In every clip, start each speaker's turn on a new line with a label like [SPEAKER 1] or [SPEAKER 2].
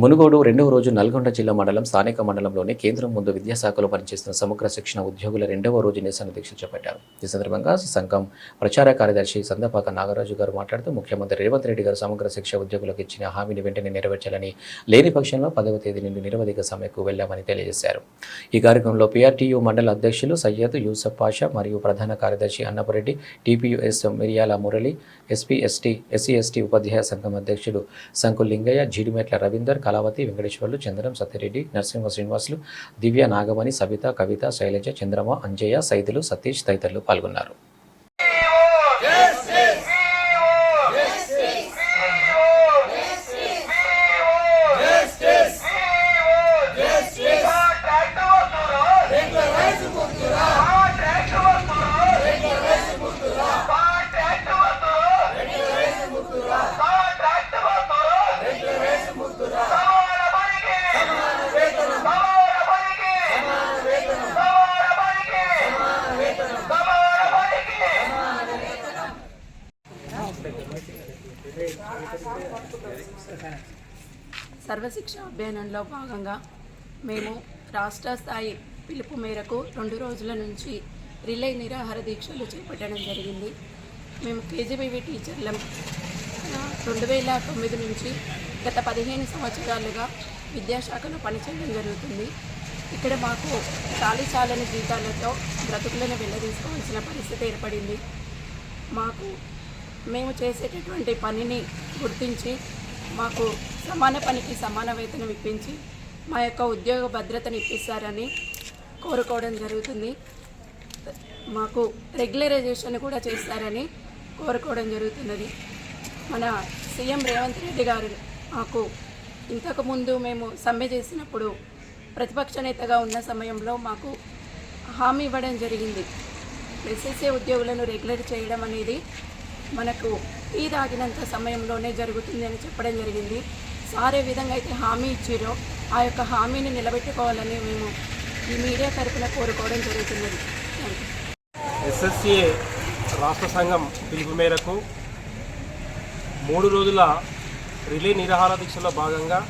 [SPEAKER 1] మునుగోడు రెండవ రోజు నల్గొండ జిల్లా మండలం స్థానిక మండలంలోని కేంద్రం ముందు విద్యాశాఖలో పనిచేస్తున్న సమగ్ర శిక్షణ ఉద్యోగుల రెండవ రోజు నిరసన దీక్ష చేపట్టారు. ఈ సందర్భంగా సంఘం ప్రచార కార్యదర్శి సందపాక నాగరాజు గారు మాట్లాడుతూ ముఖ్యమంత్రి రేవంత్ రెడ్డి గారు సమగ్ర శిక్ష ఉద్యోగులకు ఇచ్చిన హామీని వెంటనే నెరవేర్చాలని లేని పక్షంలో పదవ తేదీ నుండి నిరవధిక సమ్మెకు వెళ్ళామని తెలియజేశారు. ఈ కార్యక్రమంలో పీఆర్టీయూ మండల అధ్యక్షులు సయ్యద్ యూసఫ్ పాషా మరియు ప్రధాన కార్యదర్శి Annapureddy TPUS Miriyala Murali SP ST SC ST ఉపాధ్యాయ సంఘం అధ్యక్షులు సంకు లింగయ్య జీడిమెట్ల రవీందర్ కళావతి వెంకటేశ్వర్లు చంద్రం సత్యరెడ్డి నరసింహ శ్రీనివాసులు దివ్య నాగమణి సవిత కవిత శైలజ చంద్రమ అంజయ్య సైదులు సతీష్ తదితరులు పాల్గొన్నారు.
[SPEAKER 2] సర్వశిక్ష అభ్యయనంలో భాగంగా మేము రాష్ట్ర స్థాయి పిలుపు మేరకు రెండు రోజుల నుంచి రిలే నిరాహార దీక్షలు చేపట్టడం జరిగింది. మేము కేజీబీవీ టీచర్లం. రెండు వేల తొమ్మిది నుంచి గత పదిహేను సంవత్సరాలుగా విద్యాశాఖలో పనిచేయడం జరుగుతుంది. ఇక్కడ మాకు చాలి చాలని జీతాలతో బ్రతుకులను వెళ్ళదీసుకోవాల్సిన పరిస్థితి ఏర్పడింది. మాకు మేము చేసేటటువంటి పనిని గుర్తించి మాకు సమాన పనికి సమాన వేతనం ఇప్పించి మా యొక్క ఉద్యోగ భద్రతను ఇప్పిస్తారని కోరుకోవడం జరుగుతుంది. మాకు రెగ్యులరైజేషన్ కూడా చేస్తారని కోరుకోవడం జరుగుతున్నది. మన సీఎం రేవంత్ రెడ్డి గారు మాకు ఇంతకుముందు మేము సమ్మె చేసినప్పుడు ప్రతిపక్ష నేతగా ఉన్న సమయంలో మాకు హామీ ఇవ్వడం జరిగింది. ఎస్ఎస్ఏ ఉద్యోగులను రెగ్యులర్ చేయడం అనేది మనకు ఈ తాగినంత సమయంలోనే జరుగుతుంది అని చెప్పడం జరిగింది. సారే విధంగా అయితే హామీ ఇచ్చారో ఆ యొక్క హామీని నిలబెట్టుకోవాలని మేము ఈ మీడియా తరఫున కోరుకోవడం జరుగుతున్నది.
[SPEAKER 3] ఎస్ఎస్సీఏ రాష్ట్ర సంఘం పిలుపు మేరకు మూడు రోజుల రిలే నిరాహార దీక్షలో భాగంగా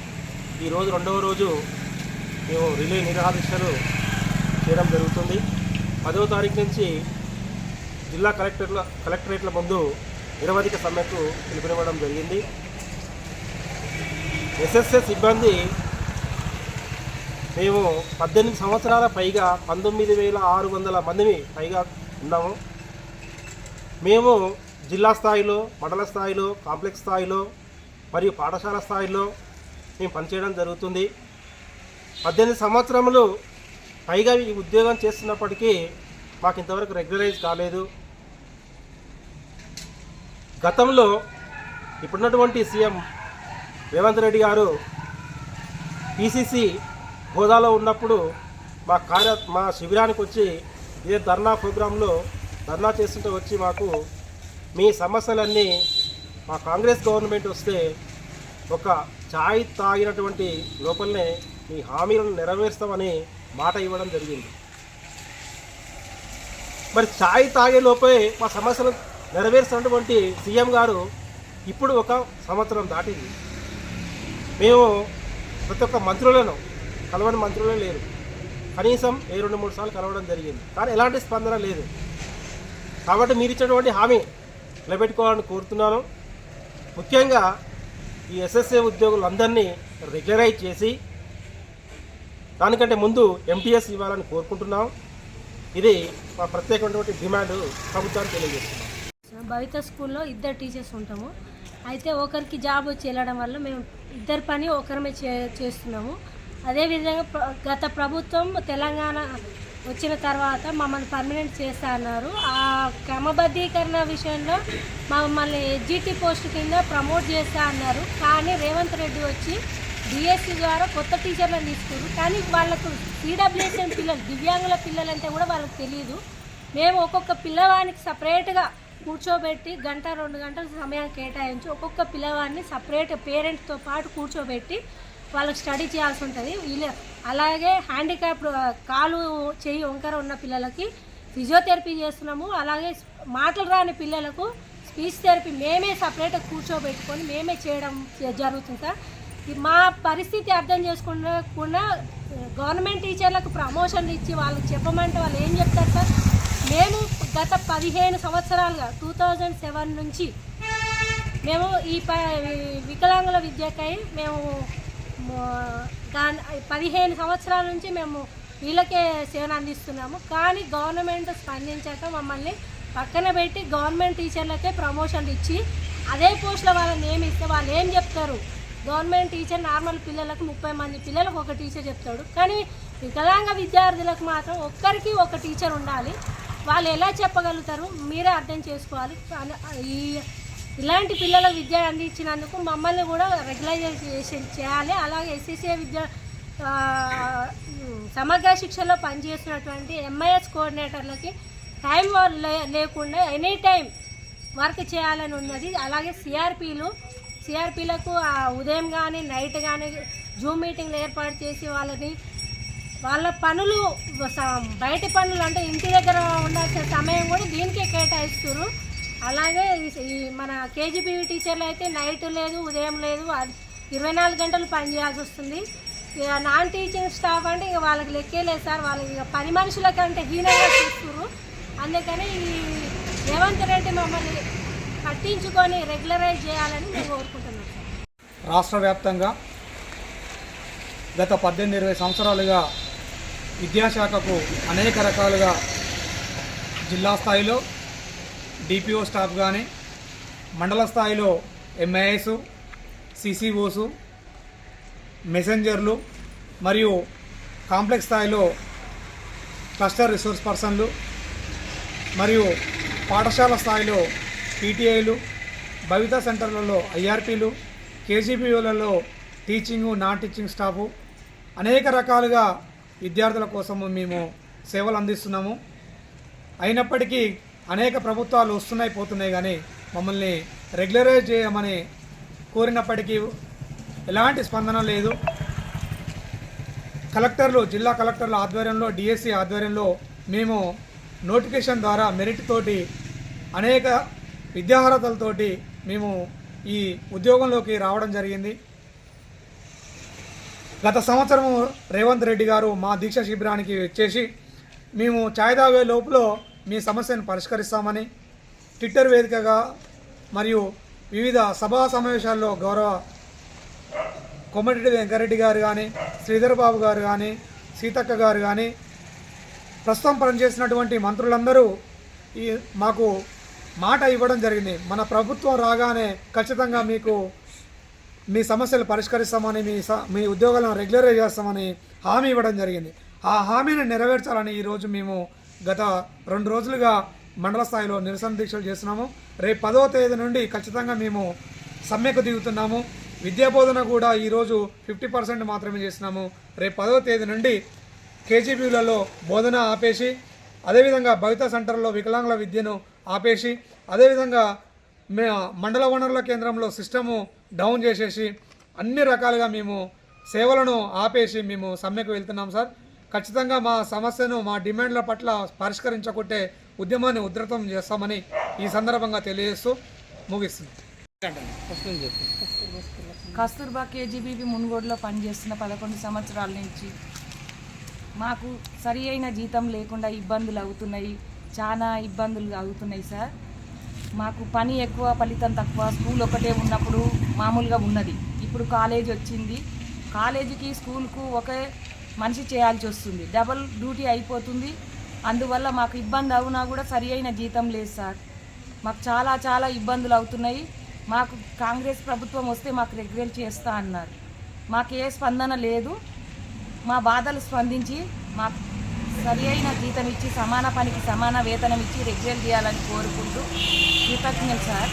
[SPEAKER 3] ఈరోజు రెండవ రోజు మేము రిలే నిరాహార దీక్షలు చేయడం జరుగుతుంది. పదవ తారీఖు నుంచి జిల్లా కలెక్టర్ల కలెక్టరేట్ల ముందు నిరవధిక సమ్మెకు పిలుపునివ్వడం జరిగింది. ఎస్ఎస్ఎస్ సిబ్బంది మేము పద్దెనిమిది సంవత్సరాల పైగా పంతొమ్మిది వేల ఆరు వందల మందిని పైగా ఉన్నాము. మేము జిల్లా స్థాయిలో మండల స్థాయిలో కాంప్లెక్స్ స్థాయిలో మరియు పాఠశాల స్థాయిలో మేము పనిచేయడం జరుగుతుంది. పద్దెనిమిది సంవత్సరములు పైగా ఈ ఉద్యోగం చేస్తున్నప్పటికీ మాకు ఇంతవరకు రెగ్యులరైజ్ కాలేదు. గతంలో ఇప్పుడున్నటువంటి సీఎం రేవంత్ రెడ్డి గారు పీసీసీ హోదాలో ఉన్నప్పుడు మా కార్య మా శిబిరానికి వచ్చి ఇదే ధర్నా ప్రోగ్రాంలో ధర్నా చేస్తుంటే వచ్చి మాకు మీ సమస్యలన్నీ మా కాంగ్రెస్ గవర్నమెంట్ వస్తే ఒక ఛాయ్ తాగినటువంటి లోపలనే మీ హామీలను నెరవేరుస్తామని మాట ఇవ్వడం జరిగింది. మరి ఛాయ్ తాగే లోపే మా సమస్యలు నెరవేర్చినటువంటి సీఎం గారు ఇప్పుడు ఒక సంవత్సరం దాటింది. మేము ప్రతి ఒక్క మంత్రులను కలవని మంత్రులే లేరు. కనీసం ఏ రెండు మూడు సార్లు కలవడం జరిగింది. కానీ ఎలాంటి స్పందన లేదు. కాబట్టి మీరు ఇచ్చినటువంటి హామీ నిలబెట్టుకోవాలని కోరుతున్నాను. ముఖ్యంగా ఈ ఎస్ఎస్ఏ ఉద్యోగులందరినీ రెగ్యులరైజ్ చేసి దానికంటే ముందు ఎంటీఎస్ ఇవ్వాలని కోరుకుంటున్నాం. ఇది మా ప్రత్యేకమైనటువంటి డిమాండ్ ప్రభుత్వానికి తెలియజేస్తున్నాం.
[SPEAKER 4] భవిత స్కూల్లో ఇద్దరు టీచర్స్ ఉంటాము. అయితే ఒకరికి జాబ్ వచ్చి వెళ్ళడం వల్ల మేము ఇద్దరు పని ఒకరమే చే చేస్తున్నాము. అదేవిధంగా గత ప్రభుత్వం తెలంగాణ వచ్చిన తర్వాత మమ్మల్ని పర్మనెంట్ చేస్తా అన్నారు. ఆ క్రమబద్ధీకరణ విషయంలో మమ్మల్ని ఎస్జిటి పోస్ట్ కింద ప్రమోట్ చేస్తా అన్నారు. కానీ రేవంత్ రెడ్డి వచ్చి డిఎస్సి ద్వారా కొత్త టీచర్లను తీసుకున్నారు. కానీ వాళ్ళకు సిడబ్ల్యూఎస్ఎం పిల్లలు దివ్యాంగుల పిల్లలంటే కూడా వాళ్ళకి తెలియదు మేము ఒక్కొక్క పిల్లవానికి సపరేట్గా కూర్చోబెట్టి గంట రెండు గంటల సమయం కేటాయించి ఒక్కొక్క పిల్లవాడిని సపరేట్ పేరెంట్స్తో పాటు కూర్చోబెట్టి వాళ్ళకి స్టడీ చేయాల్సి ఉంటుంది. వీళ్ళ అలాగే హ్యాండిక్యాప్ కాలు చెయ్యి వంకర ఉన్న పిల్లలకి ఫిజియోథెరపీ చేస్తున్నాము. అలాగే మాటలు రాని పిల్లలకు స్పీచ్ థెరపీ మేమే సపరేట్గా కూర్చోబెట్టుకొని మేమే చేయడం జరుగుతుంది సార్. మా పరిస్థితి అర్థం చేసుకుండా గవర్నమెంట్ టీచర్లకు ప్రమోషన్లు ఇచ్చి వాళ్ళకి చెప్పమంటే వాళ్ళు ఏం చెప్తారు సార్? మేము గత పదిహేను సంవత్సరాలుగా టూ థౌజండ్ సెవెన్ నుంచి మేము ఈ ప వికలాంగుల విద్యకై మేము దాని పదిహేను సంవత్సరాల నుంచి మేము వీళ్ళకే సేవలు అందిస్తున్నాము. కానీ గవర్నమెంట్ స్పందించాక మమ్మల్ని పక్కన పెట్టి గవర్నమెంట్ టీచర్లకే ప్రమోషన్లు ఇచ్చి అదే పోస్టుల వాళ్ళని నియమిస్తే వాళ్ళు ఏం చెప్తారు? గవర్నమెంట్ టీచర్ నార్మల్ పిల్లలకు ముప్పై మంది పిల్లలకు ఒక టీచర్ చెప్తాడు. కానీ వికలాంగ విద్యార్థులకు మాత్రం ఒక్కరికి ఒక టీచర్ ఉండాలి. వాళ్ళు ఎలా చెప్పగలుగుతారు మీరే అర్థం చేసుకోవాలి. అన- ఈ ఇలాంటి పిల్లల విద్య అందించినందుకు మమ్మల్ని కూడా రెగ్యులైజేషన్ చేయాలి. అలాగే ఎస్సీసీ విద్య సమగ్ర శిక్షలో పనిచేస్తున్నటువంటి ఎంఐఎస్ కోఆర్డినేటర్లకి టైం లే లేకుండా ఎనీ టైం వర్క్ చేయాలని ఉన్నది. అలాగే సిఆర్పీలు సిఆర్పీలకు ఉదయం కానీ నైట్ కానీ జూమ్ మీటింగ్లు ఏర్పాటు చేసి వాళ్ళని వాళ్ళ పనులు బయట పనులు అంటే ఇంటి దగ్గర ఉండాల్సిన సమయం కూడా దీనికే కేటాయిస్తారు అలాగే ఈ- మన కేజీబీవీ టీచర్లు అయితే నైట్ లేదు ఉదయం లేదు ఇరవై నాలుగు గంటలు పని చేయాల్సి వస్తుంది. ఇక నాన్ టీచింగ్ స్టాఫ్ అంటే ఇక వాళ్ళకి లెక్కే లేదు సార్ వాళ్ళకి ఇక పని మనుషుల కంటే హీనంగా చూస్తున్నారు అందుకని ఈ రేవంత్ రెడ్డి మమ్మల్ని పట్టించుకొని రెగ్యులరైజ్ చేయాలని మేము కోరుకుంటున్నాం సార్.
[SPEAKER 5] రాష్ట్ర వ్యాప్తంగా గత పద్దెనిమిది ఇరవై సంవత్సరాలుగా విద్యాశాఖకు అనేక రకాలుగా జిల్లా స్థాయిలో డిపిఓ స్టాఫ్ కానీ మండల స్థాయిలో ఎంఐఎస్ సిసిఓస్ మెసెంజర్లు మరియు కాంప్లెక్స్ స్థాయిలో క్లస్టర్ రిసోర్స్ పర్సన్లు మరియు పాఠశాల స్థాయిలో పీటీఐలు భవితా సెంటర్లలో ఐఆర్పీలు కేజీబీఓలలో టీచింగు నాన్ టీచింగ్ స్టాఫు అనేక రకాలుగా విద్యార్థుల కోసము మేము సేవలు అందిస్తున్నాము. అయినప్పటికీ అనేక ప్రభుత్వాలు వస్తున్నాయి పోతున్నాయి కానీ మమ్మల్ని రెగ్యులరైజ్ చేయమని కోరినప్పటికీ ఎలాంటి స్పందన లేదు. కలెక్టర్లు జిల్లా కలెక్టర్ల ఆధ్వర్యంలో డిఎస్సి ఆధ్వర్యంలో మేము నోటిఫికేషన్ ద్వారా మెరిట్ తోటి అనేక విద్యార్హతలతోటి మేము ఈ ఉద్యోగంలోకి రావడం జరిగింది. గత సంవత్సరం రేవంత్ రెడ్డి గారు మా దీక్ష శిబిరానికి వచ్చేసి మేము ఛాయిదావే లోపల మీ సమస్యను పరిష్కరిస్తామని ట్విట్టర్ వేదికగా మరియు వివిధ సభా సమావేశాల్లో గౌరవ కొమ్మటిరెడ్డి వెంకరెడ్డి గారు కానీ శ్రీధర్ బాబు గారు కానీ సీతక్క గారు కానీ ప్రస్తుతం పనిచేసినటువంటి మంత్రులందరూ ఈ మాకు మాట ఇవ్వడం జరిగింది. మన ప్రభుత్వం రాగానే ఖచ్చితంగా మీకు మీ సమస్యలు పరిష్కరిస్తామని మీ స- మీ ఉద్యోగాలను రెగ్యులరైజ్ చేస్తామని హామీ ఇవ్వడం జరిగింది. ఆ హామీని నెరవేర్చాలని ఈరోజు మేము గత రెండు రోజులుగా మండల స్థాయిలో నిరసన దీక్షలు చేస్తున్నాము. రేపు పదవ తేదీ నుండి ఖచ్చితంగా మేము సమ్మెకు దిగుతున్నాము. విద్యా బోధన కూడా ఈరోజు ఫిఫ్టీ పర్సెంట్ మాత్రమే చేస్తున్నాము. రేపు పదవ తేదీ నుండి కేజీబీలలో బోధన ఆపేసి అదేవిధంగా భవిత సెంటర్లో వికలాంగుల విద్యను ఆపేసి అదేవిధంగా మే మండల వనరుల కేంద్రంలో సిస్టము డౌన్ చేసేసి అన్ని రకాలుగా మేము సేవలను ఆపేసి మేము సమ్మెకు వెళ్తున్నాం సార్. ఖచ్చితంగా మా సమస్యను మా డిమాండ్ల పట్ల పరిష్కరించకుంటే ఉద్యమాన్ని ఉధృతం చేస్తామని ఈ సందర్భంగా తెలియజేస్తూ ముగిస్తుంది.
[SPEAKER 6] కస్తూర్బా కేజీబీబీ మునుగోడులో పనిచేస్తున్న పదకొండు సంవత్సరాల నుంచి మాకు సరి అయిన జీతం లేకుండా ఇబ్బందులు అవుతున్నాయి చాలా ఇబ్బందులు అవుతున్నాయి సార్. మాకు పని ఎక్కువ ఫలితం తక్కువ స్కూల్ ఒకటే ఉన్నప్పుడు మామూలుగా ఉన్నది. ఇప్పుడు కాలేజ్ వచ్చింది. కాలేజీకి స్కూల్కు ఒకే మనిషి చేయాల్సి వస్తుంది. డబల్ డ్యూటీ అయిపోతుంది. అందువల్ల మాకు ఇబ్బంది అవునా కూడా సరి అయిన జీతం లేదు సార్. మాకు చాలా చాలా ఇబ్బందులు అవుతున్నాయి. మాకు కాంగ్రెస్ ప్రభుత్వం వస్తే మాకు రెగ్యులర్ చేస్తా అన్నారు. మాకు ఏ స్పందన లేదు. మా బాధలు స్పందించి మాకు సరి అయిన జీతం ఇచ్చి సమాన పనికి సమాన వేతనం ఇచ్చి రెగ్యులర్ చేయాలని కోరుకుంటూ కృతజ్ఞతలు సార్.